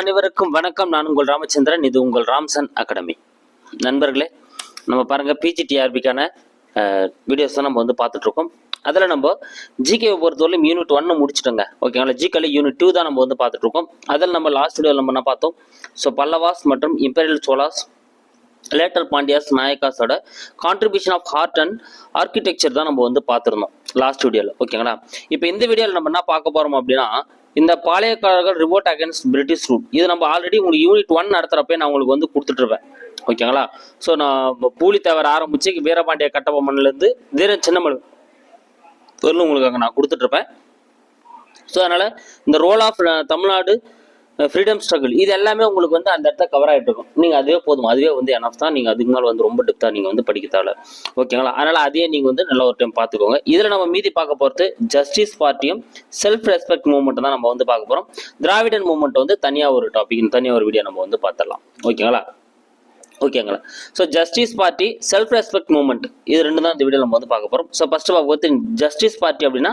அனைவருக்கும் வணக்கம். நான் உங்கள் ராமச்சந்திரன். இது உங்கள் ராம்சன் அகாடமி. நண்பர்களே நம்ம பாருங்கள் பிஜிடிஆர்பிக்கான வீடியோஸ் தான் நம்ம வந்து பார்த்துட்ருக்கோம். அதில் நம்ம ஜிகேவை பொறுத்தவரையும் யூனிட் ஒன்று முடிச்சிட்டோங்க. ஓகேங்களா ஜிகேல யூனிட் டூ தான் நம்ம வந்து பார்த்துட்ருக்கோம். அதில் நம்ம லாஸ்ட் வீடியோவில் நம்ம என்ன பார்த்தோம்? ஸோ பல்லவாஸ் மற்றும் imperial Cholas later Pandyas நாயக்காஸோட contribution of art and architecture தான் நம்ம வந்து பார்த்துருந்தோம் லாஸ்ட் வீடியோவில் ஓகேங்களா இப்போ இந்த வீடியோவில் நம்ம என்ன பார்க்க போகிறோம் அப்படின்னா இந்த பாளையக்காரர்கள் ரிவோர்ட் அகேன்ஸ்ட் பிரிட்டிஷ் ரூல் இது நம்ம ஆல்ரெடி உங்களுக்கு யூனிட் ஒன் நடத்துகிறப்ப நான் உங்களுக்கு வந்து கொடுத்துட்ருப்பேன் ஓகேங்களா ஸோ நான் பூலித்தேவர் ஆரம்பிச்சு வீரபாண்டிய கட்டபொம்மன்லேருந்து தீரன் சின்னமலை வரலும் உங்களுக்கு அங்கே நான் கொடுத்துட்ருப்பேன் ஸோ அதனால் இந்த role of Tamil Nadu freedom struggle இது எல்லாமே உங்களுக்கு வந்து அந்த இடத்த கவர் ஆகிட்டு இருக்கும். நீங்கள் அதுவே போதும். அதுவே வந்து எனஃப் தான். நீங்கள் அதுக்கு மேலே வந்து ரொம்ப டெப்த்தாக நீங்கள் வந்து படிக்க தேவை ஓகேங்களா அதனால் அதையே நீங்கள் வந்து நல்ல ஒரு டைம் பார்த்துக்கோங்க. இதில் நம்ம மீதி பார்க்க போகிறது ஜஸ்டிஸ் பார்ட்டியும் செல்ஃப் ரெஸ்பெக்ட் மூவ்மெண்ட் தான் நம்ம வந்து பார்க்க போகிறோம் திராவிடன் மூவ்மெண்ட் வந்து தனியாக ஒரு டாபிக் தனியாக ஒரு வீடியோ நம்ம வந்து பார்த்துடலாம். ஓகேங்களா ஓகேங்களா so justice party self respect movement இது ரெண்டு தான் இந்த வீடியோ நம்ம வந்து பார்க்க போகிறோம் ஸோ ஃபர்ஸ்ட் பார்க்க ஜஸ்டிஸ் பார்ட்டி அப்படின்னா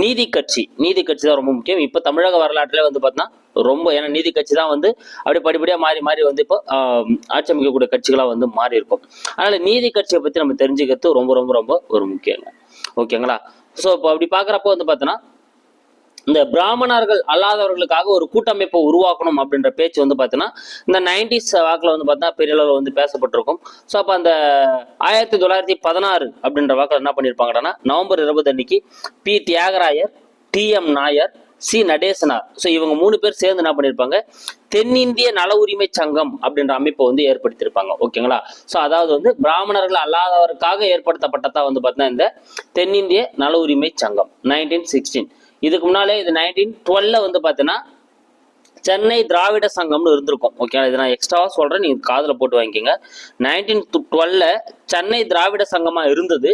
நீதி கட்சி. நீதி கட்சி தான் ரொம்ப முக்கியம். இப்போ தமிழக வரலாற்றிலே வந்து பார்த்தீங்கன்னா ரொம்ப ஏன்னா நீதி கட்சி தான் வந்து அப்படியே படிப்படியாக மாறி மாறி வந்து இப்போ ஆட்சி அமைக்கக்கூடிய கட்சிகளாக வந்து மாறி இருக்கும். அதனால் நீதி கட்சியை பற்றி நம்ம தெரிஞ்சுக்கிறது ரொம்ப ரொம்ப ரொம்ப ஒரு முக்கியங்க. ஓகேங்களா ஸோ இப்போ அப்படி பார்க்குறப்போ வந்து பார்த்தோன்னா இந்த பிராமணர்கள் அல்லாதவர்களுக்காக ஒரு கூட்டமைப்பை உருவாக்கணும் அப்படின்ற பேச்சு வந்து பார்த்தீங்கன்னா இந்த நைன்டிஸ் வாக்கில் வந்து பார்த்தீங்கன்னா பெரிய அளவில் வந்து பேசப்பட்டிருக்கும். ஸோ அப்போ அந்த ஆயிரத்தி தொள்ளாயிரத்தி பதினாறு அப்படின்ற வாக்கில் என்ன பண்ணியிருப்பாங்கன்னா நவம்பர் இருபது அன்னைக்கு P. Thiyagarayar T. M. Nair C. Natesanar. So இவங்க மூணு பேர் சேர்ந்து என்ன பண்ணியிருப்பாங்க தென்னிந்திய நல உரிமை சங்கம் அப்படின்ற அமைப்பை வந்து ஏற்படுத்தியிருப்பாங்க. ஓகேங்களா ஸோ அதாவது வந்து பிராமணர்கள் அல்லாதவருக்காக ஏற்படுத்தப்பட்டதா வந்து பார்த்தீங்கன்னா இந்த தென்னிந்திய நல உரிமை சங்கம் நைன்டீன் சிக்ஸ்டீன் இதுக்கு முன்னாலே இது நைன்டீன் டுவெல்ல வந்து பார்த்தீங்கன்னா சென்னை திராவிட சங்கம்னு இருந்திருக்கும். ஓகே இது நான் எக்ஸ்ட்ராவாக சொல்கிறேன் நீங்கள் காதில் போட்டு வாங்கிக்கோங்க. நைன்டீன் டுவெல்ல சென்னை திராவிட சங்கமாக இருந்தது.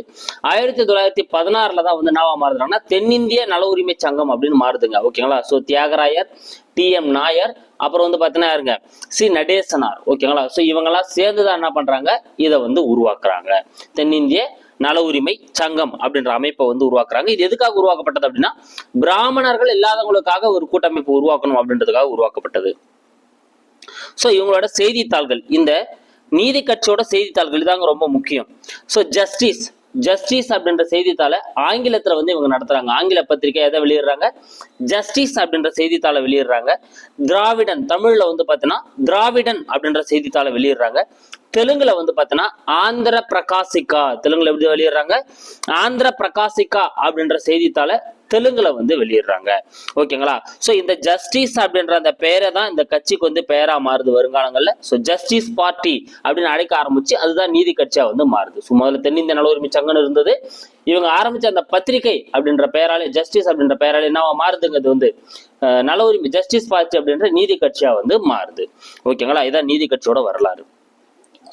ஆயிரத்தி தொள்ளாயிரத்தி பதினாறில் தான் வந்து என்னவா மாறுதுன்னா தென்னிந்திய நல உரிமை சங்கம் அப்படின்னு மாறுதுங்க. ஓகேங்களா so Thiyagarayar T M Nair அப்புறம் வந்து பார்த்தீங்கன்னா யாருங்க? சி. நடேசனார். ஓகேங்களா ஸோ இவங்கெல்லாம் சேர்ந்து தான் என்ன பண்ணுறாங்க இதை வந்து உருவாக்குறாங்க. தென்னிந்திய நல உரிமை சங்கம் அப்படின்ற அமைப்பை வந்து உருவாக்குறாங்க. இது எதுக்காக உருவாக்கப்பட்டது அப்படின்னா பிராமணர்கள் இல்லாதவங்களுக்காக ஒரு கூட்டமைப்பு உருவாக்கணும் அப்படின்றதுக்காக உருவாக்கப்பட்டது. ஸோ இவங்களோட செய்தித்தாள்கள் இந்த நீதி கட்சியோட செய்தித்தாள்கள் இதாங்க ரொம்ப முக்கியம். ஸோ ஜஸ்டிஸ் ஜஸ்டிஸ் அப்படின்ற செய்தித்தாளை ஆங்கிலத்துல வந்து இவங்க நடத்துறாங்க. ஆங்கில பத்திரிகை எதை வெளியிடுறாங்க? ஜஸ்டிஸ் அப்படின்ற செய்தித்தாளை வெளியிடுறாங்க. திராவிடன் தமிழ்ல வந்து பார்த்தீங்கன்னா திராவிடன் அப்படின்ற செய்தித்தாளை வெளியிடுறாங்க. தெலுங்குல வந்து பார்த்தீங்கன்னா ஆந்திர பிரகாசிகா. தெலுங்குல எப்படி வெளியிடுறாங்க? ஆந்திர பிரகாசிகா அப்படின்ற செய்தித்தாளை தெலுங்குல வந்து வெளியிடுறாங்க. ஓகேங்களா? ஸோ இந்த ஜஸ்டிஸ் அப்படின்ற அந்த பெயரை தான் இந்த கட்சிக்கு வந்து பெயரா மாறுது வருங்காலங்கள்ல. ஸோ ஜஸ்டிஸ் பார்ட்டி அப்படின்னு அழைக்க ஆரம்பிச்சு அதுதான் நீதி கட்சியா வந்து மாறுது. ஸோ முதல்ல தென்னிந்திய நல உரிமை சங்கம்னு இருந்தது. இவங்க ஆரம்பிச்ச அந்த பத்திரிகை அப்படின்ற பெயராலே ஜஸ்டிஸ் அப்படின்ற பெயராலே என்னவா மாறுதுங்கிறது வந்து அஹ், நல உரிமை ஜஸ்டிஸ் பார்ட்டி அப்படின்ற நீதி கட்சியா வந்து மாறுது. ஓகேங்களா? இதான் நீதி கட்சியோட வரலாறு.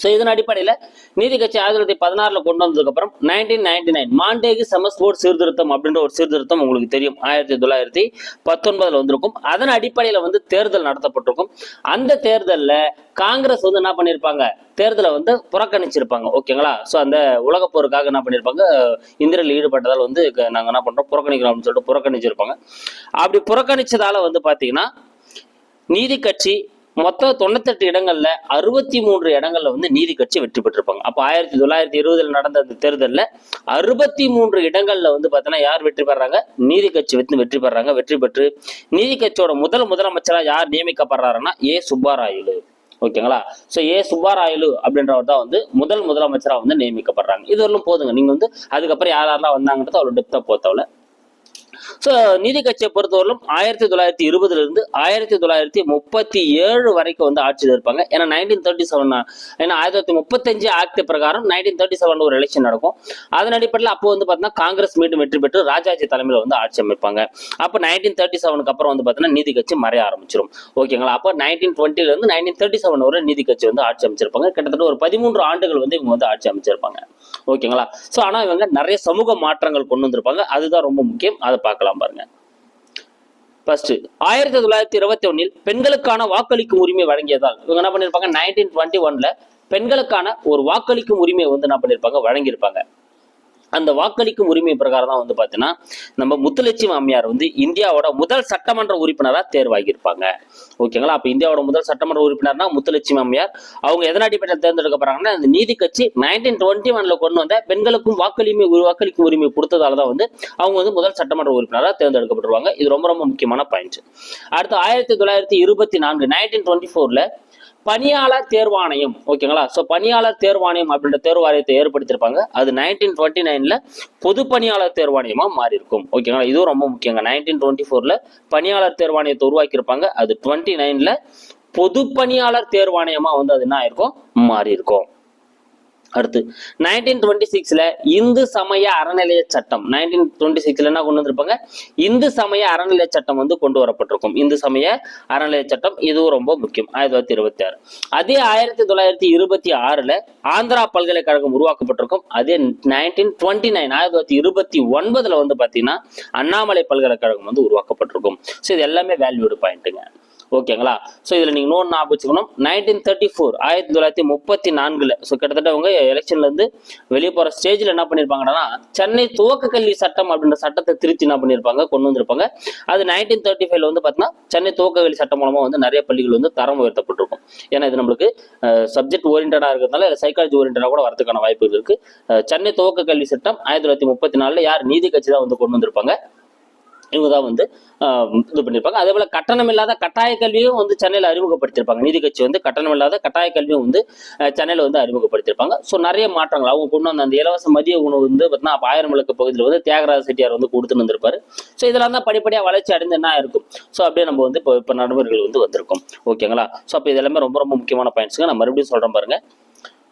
ஸோ இதன் அடிப்படையில் நீதி கட்சி ஆயிரத்தி தொள்ளாயிரத்தி பதினாறில் கொண்டு வந்ததுக்கப்புறம் nineteen ninety nine Montagu Chelmsford சீர்திருத்தம் அப்படின்ற ஒரு சீர்திருத்தம் உங்களுக்கு தெரியும். ஆயிரத்தி தொள்ளாயிரத்தி பத்தொன்பதில் வந்திருக்கும். அதன் அடிப்படையில் வந்து தேர்தல் நடத்தப்பட்டிருக்கும். அந்த தேர்தலில் காங்கிரஸ் வந்து என்ன பண்ணியிருப்பாங்க தேர்தலை வந்து புறக்கணிச்சிருப்பாங்க. ஓகேங்களா ஸோ அந்த உலகப் போருக்காக என்ன பண்ணியிருப்பாங்க இந்திரில் ஈடுபட்டதால் வந்து நாங்கள் என்ன பண்ணுறோம் புறக்கணிக்கிறோம் அப்படின்னு சொல்லிட்டு புறக்கணிச்சிருப்பாங்க. அப்படி புறக்கணிச்சதால் வந்து பார்த்தீங்கன்னா நீதி கட்சி மொத்தம் தொண்ணூத்தெட்டு இடங்கள்ல அறுபத்தி மூன்று இடங்கள்ல வந்து நீதி கட்சி வெற்றி பெற்றிருப்பாங்க. அப்ப ஆயிரத்தி தொள்ளாயிரத்தி இருபதுல நடந்த அந்த தேர்தலில் அறுபத்தி மூன்று இடங்கள்ல வந்து பார்த்தோன்னா யார் வெற்றி பெறாங்க? நீதி கட்சி வந்து வெற்றி பெறாங்க. வெற்றி பெற்று நீதி கட்சியோட முதல் முதலமைச்சரா யார் நியமிக்கப்படுறாருன்னா ஏ சுப்பாராயுலு ஓகேங்களா? ஸோ ஏ சுப்பாராயலு அப்படின்றவர் தான் வந்து முதல் முதலமைச்சரா வந்து நியமிக்கப்படுறாங்க. இது வரலும் போதுங்க. நீங்க வந்து அதுக்கப்புறம் யார் யாரெல்லாம் வந்தாங்கன்றது அவ்வளோ டெப்தா போத்தவளை ஸோ நீதி கட்சியை பொறுத்தவரையிலும் ஆயிரத்தி தொள்ளாயிரத்தி இருபதுல இருந்து ஆயிரத்தி தொள்ளாயிரத்தி முப்பத்தி ஏழு வரைக்கும் வந்து ஆட்சியில் இருப்பாங்க. ஏன்னா நைன்டீன் தேர்ட்டி செவன் ஏன்னா ஆயிரத்தி தொள்ளாயிரத்தி முப்பத்தஞ்சு ஆக்ட் பிரகாரம் நைன்டீன் தேர்ட்டி செவன் ஒரு எலெக்ஷன் நடக்கும். அதன் அடிப்படையில் அப்போ வந்து பார்த்தீங்கன்னா காங்கிரஸ் மீண்டும் வெற்றி பெற்று ராஜாஜி தலைமையில் வந்து ஆட்சி அமைப்பாங்க. அப்போ நைன்டீன் தேர்ட்டி செவனுக்கு அப்புறம் வந்து பார்த்தீங்கன்னா நீதி கட்சி மறைய ஆரம்பிச்சிடும் ஓகேங்களா அப்போ நைன்டீன் டுவெண்ட்டிலேருந்து நைன்டீன் தேர்ட்டி செவன் வரை நீதி கட்சி வந்து ஆட்சி அமைச்சிருப்பாங்க. கிட்டத்தட்ட ஒரு பதிமூன்று ஆண்டுகள் வந்து இவங்க வந்து ஆட்சி அமைச்சிருப்பாங்க. ஓகேங்களா? ஸோ ஆனால் இவங்க நிறைய சமூக மாற்றங்கள் கொண்டு வந்திருப்பாங்க. அதுதான் ரொம்ப முக்கியம். அதை பார்க்கலாம் பாருங்க. ஃபர்ஸ்ட் ஆயிரத்தி தொள்ளாயிரத்தி இருபத்தி ஒன்னில் பெண்களுக்கான வாக்களிக்கும் உரிமை வழங்கியதால் இவங்க என்ன பண்ணிருப்பாங்க? நைன்டீன் டுவெண்ட்டி ஒன்ல பெண்களுக்கான ஒரு வாக்களிக்கும் உரிமை வந்து என்ன பண்ணிருப்பாங்க? வழங்கியிருப்பாங்க. அந்த வாக்களிக்கும் உரிமை பிரகாரம் தான் வந்து பார்த்தீங்கன்னா நம்ம முத்துலட்சுமி அம்மையார் வந்து இந்தியாவோட முதல் சட்டமன்ற உறுப்பினராக தேர்வாகியிருப்பாங்க. ஓகேங்களா? அப்போ இந்தியாவோட முதல் சட்டமன்ற உறுப்பினர்னா முத்துலட்சுமி அம்மையார் அவங்க எதன் அடிப்படையில் தேர்ந்தெடுக்கப்படுறாங்கன்னா அந்த நீதி கட்சி நைன்டீன் டுவெண்ட்டி ஒன்ல கொண்டு வந்த பெண்களுக்கும் வாக்களிமை வாக்களிக்கும் உரிமை கொடுத்ததால தான் வந்து அவங்க வந்து முதல் சட்டமன்ற உறுப்பினராக தேர்ந்தெடுக்கப்பட்டுருவாங்க. இது ரொம்ப ரொம்ப முக்கியமான பாயிண்ட் அடுத்து ஆயிரத்தி தொள்ளாயிரத்தி இருபத்தி நான்கு நைன்டீன் டுவெண்ட்டி ஃபோர்ல பணியாளர் தேர்வாணையம் ஓகேங்களா? ஸோ பணியாளர் தேர்வாணையம் அப்படின்ற தேர்வாணையத்தை ஏற்படுத்தியிருப்பாங்க. அது நைன்டீன் டுவெண்ட்டி நைன்ல பொது பணியாளர் தேர்வாணையமாக மாறி இருக்கும் ஓகேங்களா? இதுவும் ரொம்ப முக்கியங்க. நைன்டீன் டுவெண்ட்டி ஃபோர்ல பணியாளர் தேர்வாணையத்தை உருவாக்கியிருப்பாங்க. அது டுவெண்ட்டி நைன்ல பொது பணியாளர் தேர்வாணையமாக வந்து அது என்ன ஆயிருக்கும்? மாறி இருக்கும் அடுத்து நைன்டீன் டுவெண்ட்டி சிக்ஸ்ல இந்து சமய அறநிலைய சட்டம் நைன்டீன் டுவெண்ட்டி சிக்ஸ்ல என்ன கொண்டு வந்திருப்பாங்க? இந்து சமய அறநிலைய சட்டம் வந்து கொண்டு வரப்பட்டிருக்கும். இந்து சமய அறநிலைய சட்டம் இதுவும் ரொம்ப முக்கியம். ஆயிரத்தி தொள்ளாயிரத்தி இருபத்தி ஆறு. அதே ஆயிரத்தி தொள்ளாயிரத்தி இருபத்தி ஆறுல ஆந்திரா பல்கலைக்கழகம் உருவாக்கப்பட்டிருக்கும். அதே நைன்டீன் டுவெண்ட்டி நைன் ஆயிரத்தி தொள்ளாயிரத்தி இருபத்தி ஒன்பதுல வந்து பாத்தீங்கன்னா அண்ணாமலை பல்கலைக்கழகம் வந்து உருவாக்கப்பட்டிருக்கும். ஸோ இது எல்லாமே வேல்யூடு பாயிண்ட்டுங்க ஓகேங்களா ஸோ இதில் நீங்கள் நோட் ஞாபகம் வச்சுக்கணும் நைன்டீன் தேர்ட்டி ஃபோர் ஆயிரத்தி தொள்ளாயிரத்தி முப்பத்தி நான்கில். ஸோ கிட்டத்தட்ட அவங்க எலெக்ஷன்லேருந்து வெளியே போகிற ஸ்டேஜில் என்ன பண்ணியிருப்பாங்கன்னா சென்னை துவக்க கல்வி சட்டம் அப்படின்ற சட்டத்தை திருத்தி என்ன பண்ணியிருப்பாங்க கொண்டு வந்திருப்பாங்க. அது நைன்டீன் தேர்ட்டி ஃபைவ்ல வந்து பார்த்தீங்கன்னா சென்னை துவக்க கல்வி சட்டம் மூலமாக வந்து நிறைய பள்ளிகள் வந்து தரம் உயர்த்தப்பட்டிருக்கும். ஏன்னா இது நம்மளுக்கு சப்ஜெக்ட் ஓரியன்டாக இருக்கிறதுனால சைக்காலஜி ஓரியன்டாக கூட வரதுக்கான வாய்ப்புகள் இருக்குது சென்னை துவக்க கல்வி சட்டம் ஆயிரத்தி தொள்ளாயிரத்தி முப்பத்தி நாலில் யார் நீதி கட்சி தான் வந்து கொண்டு வந்திருப்பாங்க? இவங்க தான் வந்து இது பண்ணியிருப்பாங்க அதே போல் கட்டணம் இல்லாத கட்டாய கல்வியும் வந்து சென்னையில் அறிமுகப்படுத்தியிருப்பாங்க நீதி கட்சி வந்து கட்டணம் இல்லாத கட்டாய கல்வியும் வந்து சென்னையில் வந்து அறிமுகப்படுத்தியிருப்பாங்க ஸோ நிறைய மாற்றங்கள். அவங்க கொண்டு வந்த அந்த இலவச மதிய உணவு வந்து பார்த்தீங்கன்னா அப்போ ஆயிரம் விளக்கு பகுதியில் வந்து தியாகராஜ செட்டியார் வந்து கொடுத்துன்னு வந்திருப்பாரு. ஸோ இதெல்லாம் தான் படிப்படியாக வளர்ச்சி அடைந்து என்ன இருக்கும் ஸோ அப்படியே நம்ம வந்து இப்போ இப்போ நடைமுறைகள் வந்து வந்திருக்கும். ஓகேங்களா ஸோ அப்போ இதெல்லாமே ரொம்ப ரொம்ப முக்கியமான பாயிண்ட்ஸுங்க நான் மறுபடியும் சொல்கிறேன் பாருங்க.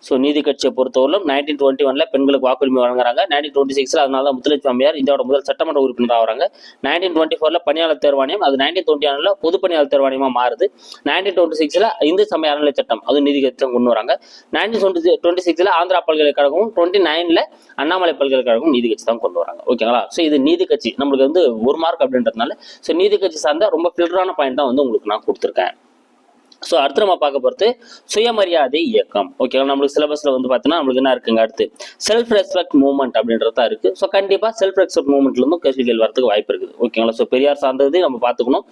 ஸோ நீதி கட்சியை பொறுத்தவரையிலும் நைன்டீன் டுவெண்ட்டி ஒன்ல பெண்களுக்கு வாக்குரிமை வழங்குறாங்க. நைன்டீன் டுவெண்ட்டி சிக்ஸ்ல அதனால தான் முத்துலட்சுமி அம்மையார் இந்தியாவோட முதல் சட்டமன்ற உறுப்பினர் ஆகிறாங்க. நைன்டீன் டுவெண்ட்டி ஃபோர்ல பணியாளர் தேர்வாணையம் அது நைன்டீன் டுவெண்ட்டி ஒன்ல பொது பணியாளர் தேர்வாணையமா மாறுது. நைன்டீன் டுவெண்ட்டி சிக்ஸ்ல இந்து சமய அறநிலை சட்டம் அது நீதி கட்சி தான் கொண்டு வராங்க. நைன்டீன் டுவெண்ட்டி டுவெண்ட்டி சிக்ஸ்ல ஆந்திரா பல்கலைக்கழகமும் டுவெண்ட்டி நைன்ல அண்ணாமலை பல்கலைக்கழகம் நீதி கட்சி தான் கொண்டு வராங்க. ஓகேங்களா ஸோ இது நீதி கட்சி நம்மளுக்கு வந்து ஒரு மார்க் அப்படின்றதுனால ஸோ நீதி கட்சி சார்ந்த ரொம்ப ஃபில்டரான பாயிண்ட் தான் வந்து உங்களுக்கு நான் கொடுத்துருக்கேன். ஸோ அடுத்து நம்ம பார்க்க போகிறது சுயமரியாதை இயக்கம். ஓகேங்களா நம்மளுக்கு சிலபஸில் வந்து பார்த்தீங்கன்னா நம்மளுக்கு என்ன இருக்குங்க அடுத்து? செல்ஃப் ரெஸ்பெக்ட் மூவ்மெண்ட் அப்படின்றது தான் இருக்குது ஸோ கண்டிப்பாக செல்ஃப் ரெஸ்பெக்ட் மூவ்மெண்ட்லேருந்தும் கேள்விகள் வரதுக்கு வாய்ப்பு இருக்குது. ஓகேங்களா ஸோ பெரியார் சார்ந்தது நம்ம பார்த்துக்கணும்.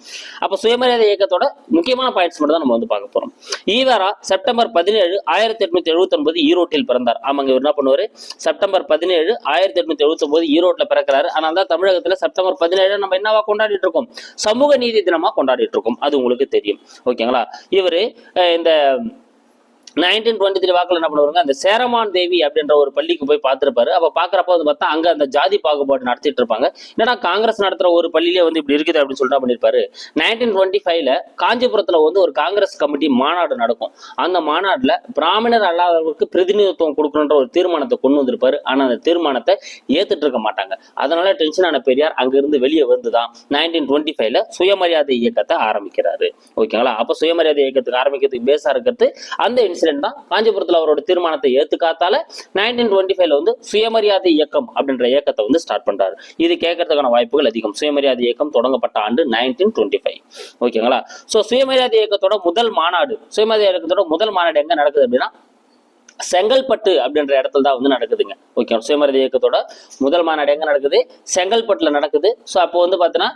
அப்போ சுயமரியாதை இயக்கத்தோட முக்கியமான பாயிண்ட்ஸ் மட்டும் தான் நம்ம வந்து பார்க்க போகிறோம் ஈவரா செப்டம்பர் பதினேழு ஆயிரத்தி எட்நூத்தி எழுபத்தொன்பது ஈரோட்டில் பிறந்தார். ஆமாங்க இவர் என்ன பண்ணுவார்? செப்டம்பர் பதினேழு ஆயிரத்தி எட்நூத்தி எழுபத்தொன்பது ஈரோட்டில் பிறக்கிறாரு. ஆனால் தான் தமிழகத்தில் செப்டம்பர் பதினேழு நம்ம என்னவா கொண்டாடிட்டு இருக்கோம்? சமூக நீதி தினமா கொண்டாடிட்டு இருக்கோம். அது உங்களுக்கு தெரியும். ஓகேங்களா இவர் இந்த நைன்டீன் டுவெண்ட்டி த்ரீ வாக்கில் என்ன பண்ணுவாங்க அந்த சேரமான் தேவி அப்படின்ற ஒரு பள்ளிக்கு போய் பார்த்துருப்பாரு. அப்போ பார்க்குறப்ப வந்து பார்த்தா அங்கே அந்த ஜாதி பாகுபாடு நடத்திட்டு இருப்பாங்க. என்னடா காங்கிரஸ் நடத்துகிற ஒரு பள்ளியிலே வந்து இப்படி இருக்குது அப்படின்னு சொல்லிட்டு பண்ணியிருப்பாரு நைன்டீன் டுவெண்ட்டி ஃபைவ்ல காஞ்சிபுரத்தில் வந்து ஒரு காங்கிரஸ் கமிட்டி மாநாடு நடக்கும். அந்த மாநாட்டில் பிராமணர் அல்லாதவர்களுக்கு பிரதிநிதித்துவம் கொடுக்கணுன்ற ஒரு தீர்மானத்தை கொண்டு வந்திருப்பாரு. ஆனால் அந்த தீர்மானத்தை ஏத்துட்டு இருக்க மாட்டாங்க. அதனால டென்ஷனான பெரியார் அங்கிருந்து வெளியே வந்து தான் நைன்டீன் டுவெண்ட்டி ஃபைவ்ல சுயமரியாதை இயக்கத்தை ஆரம்பிக்கிறாரு. ஓகேங்களா? அப்போ சுயமரியாதை இயக்கத்துக்கு ஆரம்பிக்கிறதுக்கு பேஸாக இருக்கிறது அந்த இன்சிடென்ட் தான். காஞ்சிபுரத்தில் அவரோட தீர்மானத்தை ஏத்துக்காத்தால நைன்டீன் டுவெண்ட்டி ஃபைவ்ல வந்து சுயமரியாதை இயக்கம் அப்படின்ற இயக்கத்தை வந்து ஸ்டார்ட் பண்றாரு. இது கேட்கறதுக்கான வாய்ப்புகள் அதிகம். சுயமரியாதை இயக்கம் தொடங்கப்பட்ட ஆண்டு நைன்டீன் டுவெண்ட்டி ஃபைவ் ஓகேங்களா ஸோ சுயமரியாதை இயக்கத்தோட முதல் மாநாடு சுயமரியாதை இயக்கத்தோட முதல் மாநாடு எங்க நடக்குது அப்படின்னா செங்கல்பட்டு அப்படின்ற இடத்துல தான் வந்து நடக்குதுங்க. ஓகே சுயமரியாதை இயக்கத்தோட. முதல் மாநாடு எங்கே நடக்குது? செங்கல்பட்டில் நடக்குது. ஸோ அப்போ வந்து பார்த்தீங்கன்னா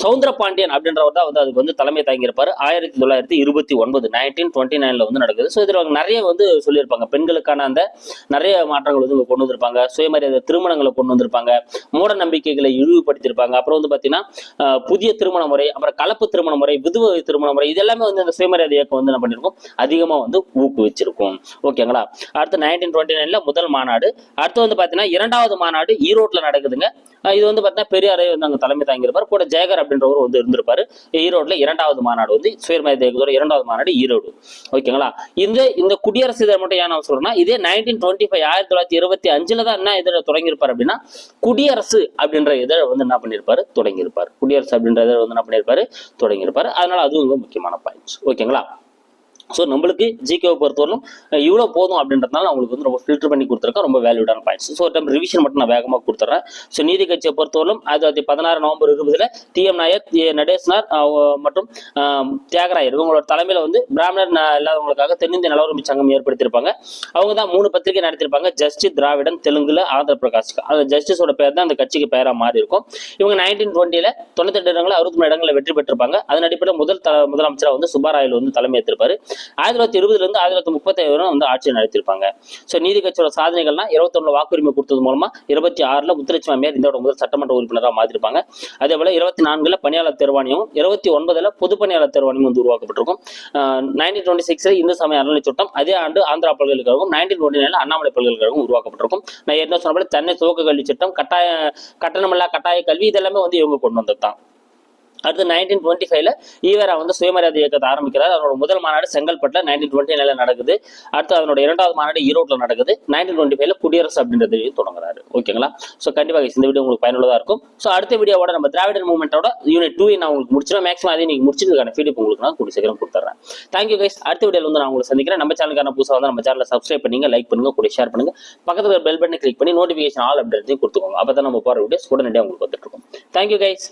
சவுந்தர பாண்டியன் அப்படின்றவர் தான் வந்து அதுக்கு வந்து தலைமை தாங்கியிருப்பார். ஆயிரத்தி தொள்ளாயிரத்தி இருபத்தி ஒன்பது நைன்டீன் டுவெண்ட்டி நைனில் வந்து நடக்குது. ஸோ இதில் அவங்க நிறைய வந்து சொல்லியிருப்பாங்க. பெண்களுக்கான அந்த நிறைய மாற்றங்கள் வந்து கொண்டு வந்திருப்பாங்க. சுயமரியாதை திருமணங்களை கொண்டு வந்திருப்பாங்க. மூட நம்பிக்கைகளை இழிவுபடுத்தியிருப்பாங்க. அப்புறம் வந்து பார்த்தீங்கன்னா புதிய திருமண முறை அப்புறம் கலப்பு திருமண முறை விதுவை திருமண முறை இதெல்லாமே வந்து அந்த சுயமரியாதை இயக்கம் வந்து என்ன பண்ணியிருக்கோம் அதிகமாக வந்து ஊக்குவிச்சிருக்கும். ஓகேங்களா அடுத்து நைன்டீன் டுவெண்ட்டி நைன்ல முதல் மாநாடு. அடுத்து வந்து பார்த்தீங்கன்னா இரண்டாவது மாநாடு ஈரோட்டில் நடக்குதுங்க. இது வந்து பார்த்தீங்கன்னா பெரியாரே வந்து அங்கே தலைமை தாங்கியிருப்பார். கூட ஜெயகர் அப்படின்றவர் வந்து இருந்திருப்பாரு. ஈரோட்டில் இரண்டாவது மாநாடு வந்து சுயமரியாதை இயக்கத்தோட இரண்டாவது மாநாடு ஈரோடு. ஓகேங்களா? இந்த இந்த குடியரசு இதை மட்டும் ஏன் நான் சொல்றேன்னா இதே நைன்டீன் டுவெண்ட்டி ஃபைவ் ஆயிரத்தி தொள்ளாயிரத்தி இருபத்தி அஞ்சில் தான் என்ன இதில் தொடங்கியிருப்பார் அப்படின்னா குடியரசு அப்படின்ற இதை வந்து என்ன பண்ணியிருப்பார்? தொடங்கியிருப்பார். குடியரசு அப்படின்ற இதை வந்து என்ன பண்ணியிருப்பார்? தொடங்கியிருப்பாரு. அதனால அதுவும் ரொம்ப முக்கியமான பாயிண்ட்ஸ் ஓகேங்களா? ஸோ நம்மளுக்கு ஜிகேவை பொறுத்தவரைக்கும் இவ்வளோ போதும் அப்படின்றதுனால அவங்களுக்கு வந்து ரொம்ப ஃபில்டர் பண்ணி கொடுத்துருக்கேன். ரொம்ப வேல்யூடான பாயிண்ட்ஸ் ஸோ டைம் ரிவிஷன் மட்டும் நான் வேகமாக கொடுத்துட்றேன் ஸோ நீதி கட்சியை பொறுத்தவரைக்கும் அது அது பதினாறு நவம்பர் இருபதுல டி எம் நாயர் நடேசனார் மற்றும் தியாகராயர். இவங்களோட தலைமையில் வந்து பிராமணர் இல்லாதவங்களுக்காக தென்னிந்திய நலவரம்பு சங்கம் ஏற்படுத்தியிருப்பாங்க. அவங்க தான் மூணு பத்திரிகை நடத்தியிருப்பாங்க. ஜஸ்டிஸ் திராவிடன் தெலுங்குல ஆந்திர பிரகாஷ்க்கு. அந்த ஜஸ்டிஸோட பேர் தான் அந்த கட்சிக்கு பேராக மாறி இருக்கும். இவங்க நைன்டீன் டுவெண்ட்டியில் தொண்ணூத்தெட்டு இடங்களில் அறுபத்தி மூணு இடங்களில் வெற்றி பெற்றிருப்பாங்க. அதன் அடிப்படையில் முதல் த முதலமைச்சராக வந்து சுப்பாராயில் வந்து தலைமை ஏற்றிருப்பாரு. ஆயிரத்தி தொள்ளாயிரத்தி இருபதுலேருந்து ஆயிரத்தி தொள்ளாயிரத்தி முப்பத்தி வரை வந்து ஆட்சி நடத்திருப்பாங்க ஸோ நீதி கட்சியோட சாதனைகள்லாம் இருபத்தொன்னு வாக்குரிமை கொடுத்தது மூலமா இருபத்தி ஆறுல முத்துலட்சுமி அம்மையார் இந்தியாவோட முதல் சட்டமன்ற உறுப்பினராக மாற்றிருப்பாங்க அதே போல இருபத்தி நான்குல பணியாளர் தேர்வாணையம் இருபத்தி ஒன்பதுல பொது பணியாளர் தேர்வாணையம் வந்து உருவாக்கப்பட்டிருக்கும். நைன்டீன் டுவெண்ட்டி சிக்ஸில் இந்து சமய அறநிலை சட்டம் அதே ஆண்டு ஆந்திரா பல்கலைக்கழகம் நைன்டீன் டுவெண்ட்டி நைன்ல அண்ணாமலை பல்கலைக்கழகம் உருவாக்கப்பட்டிருக்கும். நான் ஏற்கனவே சொன்னபடி சென்னை துவக்க கல்வி சட்டம் கட்டாய கட்டணமில்லா கட்டாய கல்வி இதெல்லாமே வந்து இவங்க கொண்டு வந்தது தான் அடுத்து நைன்டீன் டுவெண்ட்டி ஃபைவ்ல ஈவரா வந்து சுயமரியாதை இயக்கத்தை ஆரம்பிக்கிறார். அதனோட முதல் மாநாடு செங்கல்பட்டில் நைன்டீன் டுவெண்ட்டி நைன்ல நடக்குது. அடுத்து அதனோட இரண்டாவது மாநாடு ஈரோட்டில் நடக்குது. நைன்டீன் டுவெண்ட்டி ஃபைவ்ல குடியரசு அப்படின்றதையும் தொடங்குறாரு. ஓகேங்களா ஸோ கண்டிப்பாக இந்த வீடியோ உங்களுக்கு பயனுள்ளதாக இருக்கும். ஸோ அடுத்த வீடியோவோட நம்ம திராவிடர் மூவ்மெண்ட்டோட யூனிட் டூ நான் உங்களுக்கு முடிச்சிடும் மேக்ஸிமம் அதே நீங்கள் முடிச்சதுக்கான ஃபீட்பேக் உங்களுக்கு நான் கூடிய சீக்கிரம் கொடுத்துறேன். தேங்க்யூ கைஸ் அடுத்த வீடியோவில் வந்து நான் உங்களுக்கு சந்திக்கிறேன். நம்ம சேனலுக்கான புதுசாக வந்து நம்ம சேனலை சப்ஸ்கிரைப் பண்ணுங்க லைக் பண்ணுங்க கூட ஷேர் பண்ணுங்க. பக்கத்தில் பெல் பட்டனை கிளிக் பண்ணி நோட்டிஃபிகேஷன் ஆல் அப்படின்றதையும் கொடுத்துக்கோங்க. அப்போ தான் நம்ம போகிற வீடியோஸ் உடனடியாக உங்களுக்கு வந்துட்டு இருக்கும். Thank you guys